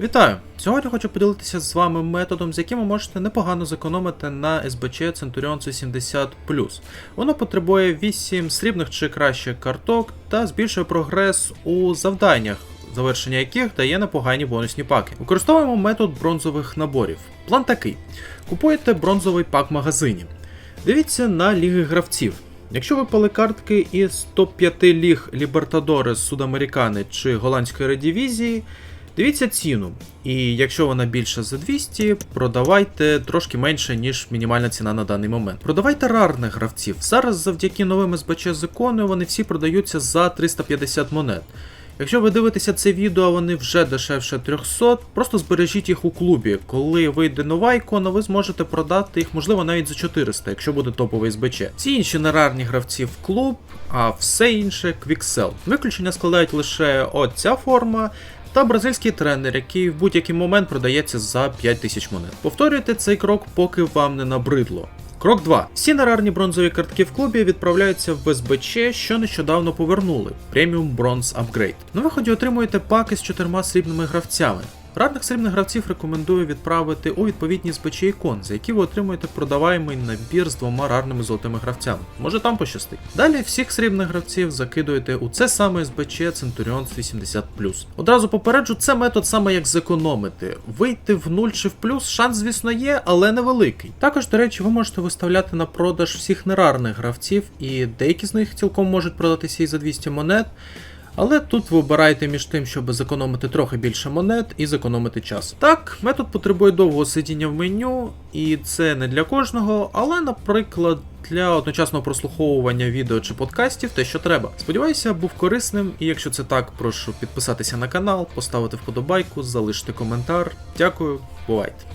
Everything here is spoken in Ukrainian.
Вітаю! Сьогодні хочу поділитися з вами методом, з яким ви можете непогано зекономити на СБЧ Centurion 70 Воно потребує 8 срібних чи краще карток та збільшує прогрес у завданнях, завершення яких дає непогані бонусні паки. Використовуємо метод бронзових наборів. План такий: купуєте бронзовий пак в магазині. Дивіться на ліги гравців. Якщо випали картки із топ-5 ліг Лібертадорес, Судамерикани чи Голландської редивізії, дивіться ціну. І якщо вона більша за 200, продавайте трошки менше, ніж мінімальна ціна на даний момент. Продавайте рарних гравців. Зараз завдяки новим СБЧ закону вони всі продаються за 350 монет. Якщо ви дивитеся це відео, вони вже дешевше 300, просто збережіть їх у клубі. Коли вийде нова ікона, ви зможете продати їх, можливо, навіть за 400, якщо буде топовий СБЧ. Всі інші нерарні гравці в клуб, а все інше квіксел. Виключення складають лише оця форма. Та бразильський тренер, який в будь-який момент продається за 5 тисяч монет. Повторюйте цей крок, поки вам не набридло. Крок 2. Всі нарарні бронзові картки в клубі відправляються в СБЧ, що нещодавно повернули Premium Bronze Upgrade. На виході отримуєте паки з чотирма срібними гравцями. Рарних срібних гравців рекомендую відправити у відповідні СБЧ ікон, за які ви отримуєте продаваємий набір з двома рарними золотими гравцями. Може там пощастить. Далі всіх срібних гравців закидуєте у це саме СБЧ Centurion 80 Одразу попереджу, це метод саме як зекономити. Вийти в 0 чи в плюс, шанс, звісно, є, але невеликий. Також, до речі, ви можете виставляти на продаж всіх нерарних гравців, і деякі з них цілком можуть продатися і за 200 монет. Але тут ви обираєте між тим, щоб зекономити трохи більше монет і зекономити час. Так, метод потребує довгого сидіння в меню, і це не для кожного, але, наприклад, для одночасного прослуховування відео чи подкастів те, що треба. Сподіваюся, був корисним, і якщо це так, прошу підписатися на канал, поставити вподобайку, залишити коментар. Дякую, бувайте!